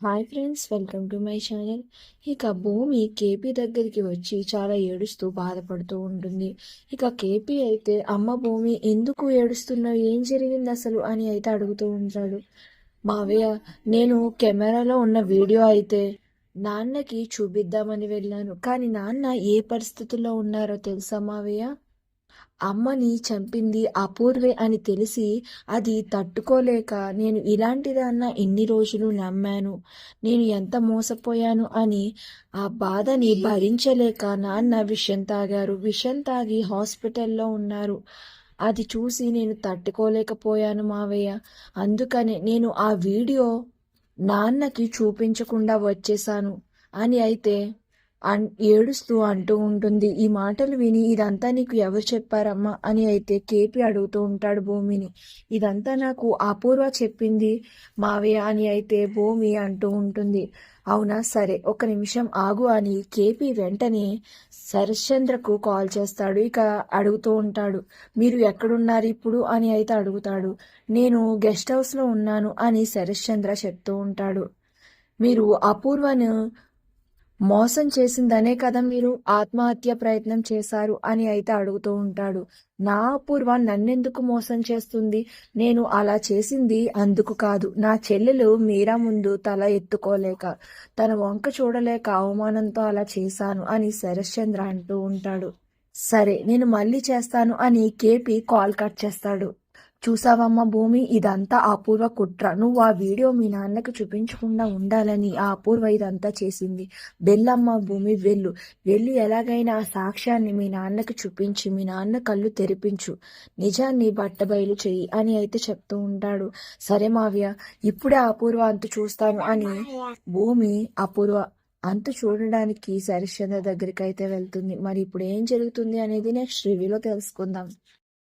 Hi friends welcome to my channel. ఇక భూమి KP దగ్గరికి వచ్చి చాలా ఏడుస్తూ బాధపడుతూ ఉంటుంది. ఇక కేపీ అయితే అమ్మ భూమి ఎందుకు ఏడుస్తున్నావు? ఏం జరిగింది అసలు? అని అయితే అడుగుతూ ఉంటాడు. మావయ్య నేను కెమెరాలో ఉన్న వీడియో అయితే నాన్నకి చూపిద్దామని వెళ్ళాను. కానీ నాన్న ఏ పరిస్థితుల్లో ఉన్నారో తెలుసా మావయ్య? అమ్మని చంపింది అపూర్వే అని తెలిసి అది తట్టుకోలేక నేను ఇలాంటిదన్న ఇన్ని రోజులు నమ్మాను? నేను ఎంత మోసపోయాను అని ఆ బాధని భరించలేక నాన్న విషం తాగారు. విషం తాగి హాస్పిటల్లో ఉన్నారు. అది చూసి నేను తట్టుకోలేకపోయాను మావయ్య. అందుకనే నేను ఆ వీడియో నాన్నకి చూపించకుండా వచ్చేసాను. అని అయితే ఏడుస్తూ అంటూ ఉంటుంది. ఈ మాటలు విని ఇదంతా నీకు ఎవరు చెప్పారమ్మా అని అయితే కేపీ అడుగుతూ ఉంటాడు భూమిని. ఇదంతా నాకు అపూర్వ చెప్పింది మావయ్య అని అయితే భూమి అంటూ ఉంటుంది. అవునా? సరే ఒక నిమిషం ఆగు అని కేపీ వెంటనే శరశ్చంద్రకు కాల్ చేస్తాడు. ఇక అడుగుతూ ఉంటాడు మీరు ఎక్కడున్నారు ఇప్పుడు అని అయితే అడుగుతాడు. నేను గెస్ట్ హౌస్లో ఉన్నాను అని శరశ్చంద్ర చెప్తూ ఉంటాడు. మీరు అపూర్వను మోసం చేసిందనే కదా మీరు ఆత్మహత్య ప్రయత్నం చేశారు అని అయితే అడుగుతూ ఉంటాడు. నా అపూర్వ నన్నెందుకు మోసం చేస్తుంది? నేను అలా చేసింది అందుకు కాదు. నా చెల్లెలు మీరా ముందు తల ఎత్తుకోలేక తన వంక చూడలేక అవమానంతో అలా చేశాను అని శరశ్చంద్ర అంటూ ఉంటాడు. సరే నేను మళ్ళీ చేస్తాను అని కేపీ కాల్ కట్ చేస్తాడు. చూసావమ్మ భూమి? ఇదంతా అపూర్వ కుట్ర. నువ్వు ఆ వీడియో మీ నాన్నకి చూపించకుండా ఉండాలని ఆ అపూర్వ ఇదంతా చేసింది. వెళ్ళమ్మ భూమి వెళ్ళు. వెళ్ళి ఎలాగైనా ఆ సాక్ష్యాన్ని మీ నాన్నకి చూపించి మీ నాన్న కళ్ళు తెరిపించు. నిజాన్ని బట్టబయలు చెయ్యి అని అయితే చెప్తూ ఉంటాడు. సరే మావ్య ఇప్పుడే అపూర్వ అంత చూస్తాను అని భూమి అపూర్వ అంత చూడడానికి సరిశ్చంద్ర దగ్గరికి అయితే వెళ్తుంది. మరి ఇప్పుడు ఏం జరుగుతుంది అనేది నెక్స్ట్ రివ్యూలో తెలుసుకుందాం.